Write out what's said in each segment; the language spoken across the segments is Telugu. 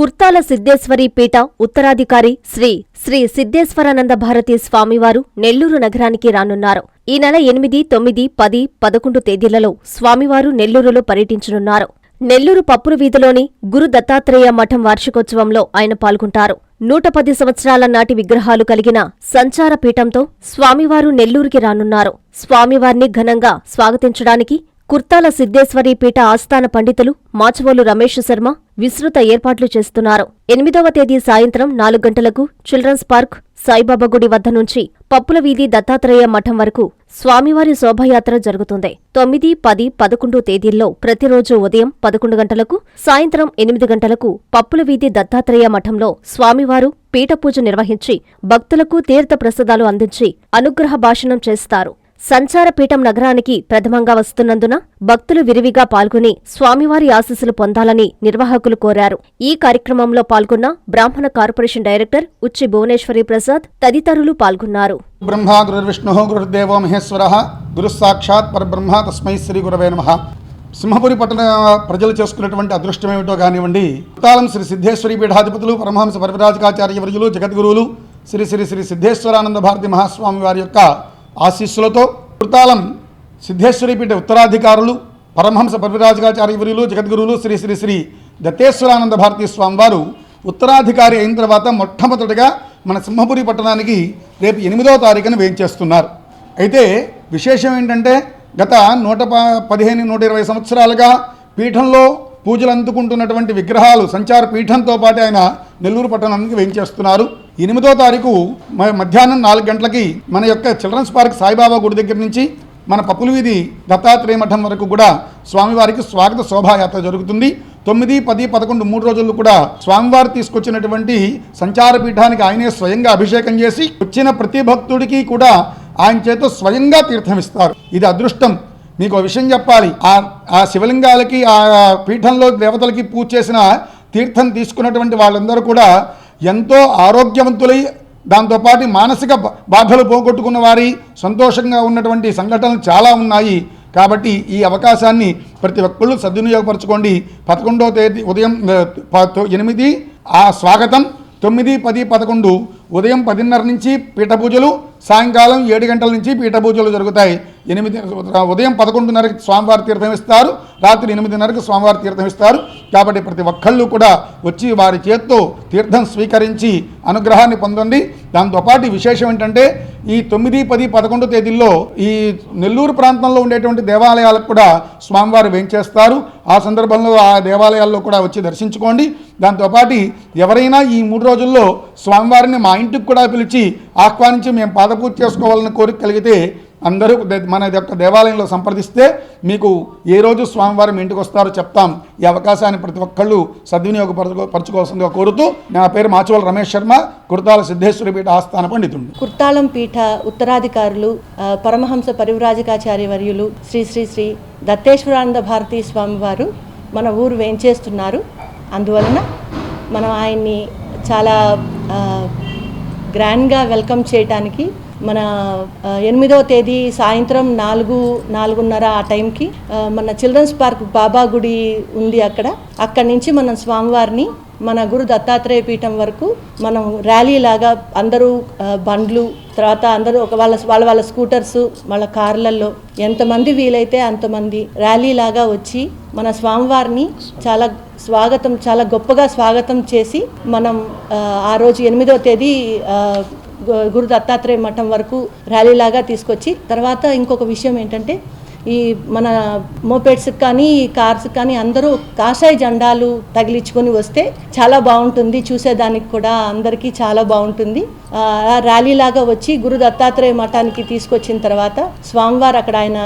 కుర్తాల సిద్ధేశ్వరి పీఠ ఉత్తరాధికారి శ్రీ శ్రీ సిద్ధేశ్వరానంద భారతీ స్వామివారు నెల్లూరు నగరానికి రానున్నారు. ఈ నెల ఎనిమిది తొమ్మిది పది పదకొండు తేదీలలో స్వామివారు నెల్లూరులో పర్యటించనున్నారు. నెల్లూరు పప్పురు వీధిలోని గురు దత్తాత్రేయ మఠం వార్షికోత్సవంలో ఆయన పాల్గొంటారు. నూట పది సంవత్సరాల నాటి విగ్రహాలు కలిగిన సంచార పీఠంతో స్వామివారు నెల్లూరుకి రానున్నారు. స్వామివారిని ఘనంగా స్వాగతించడానికి కుర్తాల సిద్ధేశ్వరి పీఠ ఆస్థాన పండితులు మాచవోలు రమేష్ శర్మ విస్తృత ఏర్పాట్లు చేస్తున్నారు. ఎనిమిదవ తేదీ సాయంత్రం నాలుగు గంటలకు చిల్డ్రన్స్ పార్క్ సాయిబాబా గుడి వద్ద నుంచి పప్పుల వీధి దత్తాత్రేయ మఠం వరకు స్వామివారి శోభయాత్ర జరుగుతుంది. తొమ్మిది పది పదకొండు తేదీల్లో ప్రతిరోజు ఉదయం పదకొండు గంటలకు సాయంత్రం ఎనిమిది గంటలకు పప్పుల వీధి దత్తాత్రేయ మఠంలో స్వామివారు పీఠపూజ నిర్వహించి భక్తులకు తీర్థ ప్రసాదాలు అందించి అనుగ్రహ భాషణం చేస్తారు. సంచారపీఠం నగరానికి ప్రథమంగా వస్తున్నందున భక్తులు విరివిగా పాల్గొని స్వామివారి ఆశీస్సులు పొందాలని నిర్వాహకులు కోరారు. ఈ కార్యక్రమంలో పాల్గొన్న బ్రాహ్మణ కార్పొరేషన్ డైరెక్టర్ ఉచ్చి భువనేశ్వరి ప్రసాద్ తదితరులు పాల్గొన్నారు. బ్రహ్మ గురుర్విష్ణు గురుర్దేవో మహేశ్వర గురుసాక్షాత్ పరబ్రహ్మ తస్మై శ్రీ గురవే నమ. సింహపురి పట్టణ ప్రజలు చేసుకున్నటువంటి అదృష్టం ఏమిటో కానివ్వండి. తాళం శ్రీ సిద్ధేశ్వరి పీఠాధిపతులు పరమహంస పరివిరాజకాచార్య వర్యులు జగద్గురువులు శ్రీ శ్రీ శ్రీ సిద్ధేశ్వరానంద భారతి మహాస్వామి వారి యొక్క ఆశీస్సులతో కృతాళం సిద్ధేశ్వరి పీఠ ఉత్తరాధికారులు పరమహంస పరిరాజకాచార్యవర్యులు జగద్గురువులు శ్రీ శ్రీ శ్రీ దత్తేశ్వరానంద భారతీ స్వామి వారు ఉత్తరాధికారి అయిన తర్వాత మొట్టమొదటిగా మన సింహపురి పట్టణానికి రేపు ఎనిమిదవ తారీఖున వేయించేస్తున్నారు అయితే విశేషం ఏంటంటే గత నూట ప పదిహేను నూట ఇరవై సంవత్సరాలుగా పీఠంలో పూజలు అందుకుంటున్నటువంటి విగ్రహాలు సంచార పీఠంతో పాటు ఆయన నెల్లూరు పట్టణానికి వేయించేస్తున్నారు ఎనిమిదో తారీఖు మధ్యాహ్నం నాలుగు గంటలకి మన యొక్క చిల్డ్రన్స్ పార్క్ సాయిబాబా గుడి దగ్గర నుంచి మన పప్పుల వీధి దత్తాత్రేయ మఠం వరకు కూడా స్వామివారికి స్వాగత శోభాయాత్ర జరుగుతుంది. తొమ్మిది పది పదకొండు మూడు రోజులు కూడా స్వామివారు తీసుకొచ్చినటువంటి సంచార పీఠానికి ఆయనే స్వయంగా అభిషేకం చేసి వచ్చిన ప్రతి భక్తుడికి కూడా ఆయన చేత స్వయంగా తీర్థమిస్తారు. ఇది అదృష్టం. మీకు ఒక విషయం చెప్పాలి. ఆ ఆ శివలింగాలకి ఆ పీఠంలో దేవతలకి పూజ చేసిన తీర్థం తీసుకున్నటువంటి వాళ్ళందరూ కూడా ఎంతో ఆరోగ్యవంతులై దాంతోపాటు మానసిక బాధలు పోగొట్టుకున్న వారి సంతోషంగా ఉన్నటువంటి సంఘటనలు చాలా ఉన్నాయి. కాబట్టి ఈ అవకాశాన్ని ప్రతి ఒక్కళ్ళు సద్వినియోగపరచుకోండి. పదకొండో తేదీ ఉదయం ప- తొ- ఎనిమిది ఆ స్వాగతం. తొమ్మిది పది పదకొండు ఉదయం పదిన్నర నుంచి పీఠ పూజలు సాయంకాలం ఏడు గంటల నుంచి పీఠ పూజలు జరుగుతాయి. ఎనిమిది ఉదయం పదకొండున్నరకి స్వామివారి తీర్థం ఇస్తారు. రాత్రి ఎనిమిదిన్నరకు స్వామివారి తీర్థం ఇస్తారు కాబట్టి ప్రతి ఒక్కళ్ళు కూడా వచ్చి వారి చేత్తో తీర్థం స్వీకరించి అనుగ్రహాన్ని పొందండి. దాంతోపాటు విశేషం ఏంటంటే ఈ తొమ్మిది పది పదకొండు తేదీల్లో ఈ నెల్లూరు ప్రాంతంలో ఉండేటువంటి దేవాలయాలకు కూడా స్వామివారు వేంచేస్తారు. ఆ సందర్భంలో ఆ దేవాలయాల్లో కూడా వచ్చి దర్శించుకోండి. దాంతోపాటు ఎవరైనా ఈ మూడు రోజుల్లో స్వామివారిని మా ఇంటికి కూడా పిలిచి ఆహ్వానించి మేము పాదపూజ చేసుకోవాలని కోరిక కలిగితే అందరూ మన యొక్క దేవాలయంలో సంప్రదిస్తే మీకు ఏ రోజు స్వామివారం ఇంటికి వస్తారో చెప్తాం. ఈ అవకాశాన్ని ప్రతి ఒక్కళ్ళు సద్వినియోగపరచుకో పరచుకోవాల్సిందిగా కోరుతూ నా పేరు మాచువల్ రమేష్ శర్మ కుర్తాల సిద్ధేశ్వరి పీఠ ఆస్థాన పండితుడు. కుర్తాళం పీఠ ఉత్తరాధికారులు పరమహంస పరివ్రాజకాచార్య వర్యులు శ్రీ శ్రీ శ్రీ దత్తేశ్వరానంద భారతీ స్వామివారు మన ఊరు వేంచేస్తున్నారు. అందువలన మనం ఆయన్ని చాలా గ్రాండ్గా వెల్కమ్ చేయటానికి మన ఎనిమిదో ఎనిమిదవ తేదీ సాయంత్రం నాలుగు నాలుగున్నర ఆ టైంకి మన చిల్డ్రన్స్ పార్క్ బాబా గుడి ఉంది అక్కడ. అక్కడి నుంచి మనం స్వామివారిని మన గురు దత్తాత్రేయ పీఠం వరకు మనం ర్యాలీ లాగా అందరూ బండ్లు తర్వాత అందరూ ఒక వాళ్ళ వాళ్ళ వాళ్ళ స్కూటర్స్ వాళ్ళ కార్లలో ఎంతమంది వీలైతే అంతమంది ర్యాలీ లాగా వచ్చి మన స్వామివారిని చాలా స్వాగతం చాలా గొప్పగా స్వాగతం చేసి మనం ఆ, రోజు ఎనిమిదవ తేదీ గురు దత్తాత్రేయ మఠం వరకు ర్యాలీ లాగా తీసుకొచ్చి తర్వాత ఇంకొక విషయం ఏంటంటే ఈ మన మోపెడ్స్కి కానీ కార్స్ కానీ అందరూ కాషాయ జెండాలు తగిలించుకొని వస్తే చాలా బాగుంటుంది. చూసేదానికి కూడా అందరికీ చాలా బాగుంటుంది. ర్యాలీలాగా ర్యాలీ లాగా వచ్చి గురు దత్తాత్రేయ మఠానికి తీసుకొచ్చిన తర్వాత స్వామివారు అక్కడ ఆయన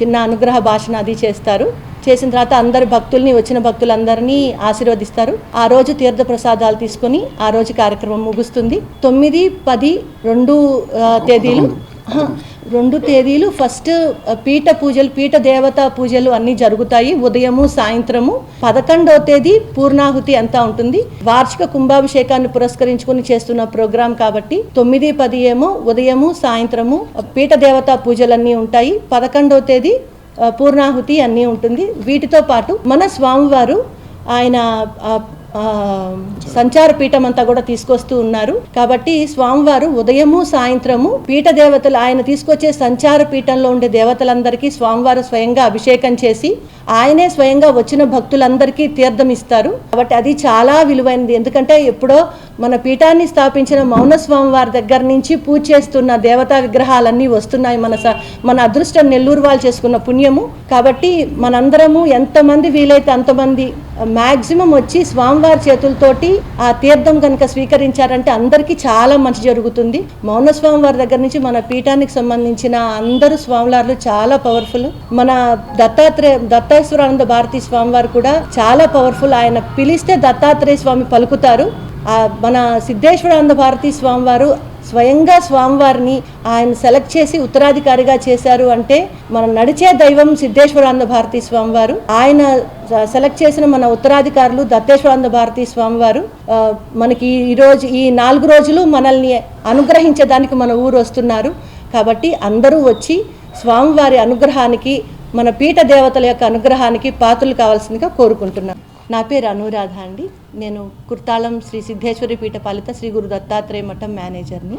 చిన్న అనుగ్రహ భాషణ అది చేస్తారు. చేసిన తర్వాత అందరి భక్తుల్ని వచ్చిన భక్తులందరినీ ఆశీర్వదిస్తారు. ఆ రోజు తీర్థ ప్రసాదాలు తీసుకొని ఆ రోజు కార్యక్రమం ముగుస్తుంది. తొమ్మిది పది రెండు తేదీలు. రెండు తేదీలు ఫస్ట్ పీఠ పూజలు పీఠ దేవతా పూజలు అన్నీ జరుగుతాయి. ఉదయము సాయంత్రము. పదకొండవ తేదీ పూర్ణాహుతి అంతా ఉంటుంది. వార్షిక కుంభాభిషేకాన్ని పురస్కరించుకుని చేస్తున్న ప్రోగ్రాం కాబట్టి తొమ్మిది పది ఏమో ఉదయము సాయంత్రము పీఠ దేవతా పూజలన్నీ ఉంటాయి. పదకొండవ తేదీ పూర్ణాహుతి అన్నీ ఉంటుంది. వీటితో పాటు మన స్వామివారు ఆయన సంచార పీఠం అంతా కూడా తీసుకొస్తూ ఉన్నారు. కాబట్టి స్వామివారు ఉదయము సాయంత్రము పీఠ దేవతలు ఆయన తీసుకొచ్చే సంచార పీఠంలో ఉండే దేవతలందరికీ స్వామివారు స్వయంగా అభిషేకం చేసి ఆయనే స్వయంగా వచ్చిన భక్తులందరికీ తీర్థం ఇస్తారు. కాబట్టి అది చాలా విలువైనది. ఎందుకంటే ఎప్పుడో మన పీఠాన్ని స్థాపించిన మౌన స్వామివారి దగ్గర నుంచి పూజ చేస్తున్న దేవతా విగ్రహాలన్నీ వస్తున్నాయి. మన స- మన అదృష్టం నెల్లూరు వాళ్ళు చేసుకున్న పుణ్యము. కాబట్టి మనందరము ఎంతమంది వీలైతే అంతమంది మ్యాక్సిమం వచ్చి స్వామివారి చేతులతోటి ఆ తీర్థం కనుక స్వీకరించారంటే అందరికీ చాలా మంచి జరుగుతుంది. మౌన స్వామివారి దగ్గర నుంచి మన పీఠానికి సంబంధించిన అందరూ స్వామివార్లు చాలా పవర్ఫుల్ మన దత్తాత్రేయ దత్తాశ్వరానంద భారతీ స్వామివారు కూడా చాలా పవర్ఫుల్ ఆయన పిలిస్తే దత్తాత్రేయ స్వామి పలుకుతారు. మన సిద్ధేశ్వరానంద భారతీ స్వామివారు స్వయంగా స్వామివారిని ఆయన సెలెక్ట్ చేసి ఉత్తరాధికారిగా చేశారు అంటే మనం నడిచే దైవం సిద్ధేశ్వరానంద భారతీ స్వామివారు. ఆయన సెలెక్ట్ చేసిన మన ఉత్తరాధికారులు దత్తేశ్వరానంద భారతీ స్వామివారు. మనకి ఈ రోజు ఈ నాలుగు రోజులు మనల్ని అనుగ్రహించడానికి మన ఊరు వస్తున్నారు. కాబట్టి అందరూ వచ్చి స్వామివారి అనుగ్రహానికి మన పీఠ దేవతల యొక్క అనుగ్రహానికి పాత్రలు కావాల్సిందిగా కోరుకుంటున్నాను నా పేరు అనురాధ అండి. నేను కుర్తాళం శ్రీ సిద్ధేశ్వరి పీఠ పాలిత శ్రీ గురు దత్తాత్రేయ మఠం మేనేజర్ని.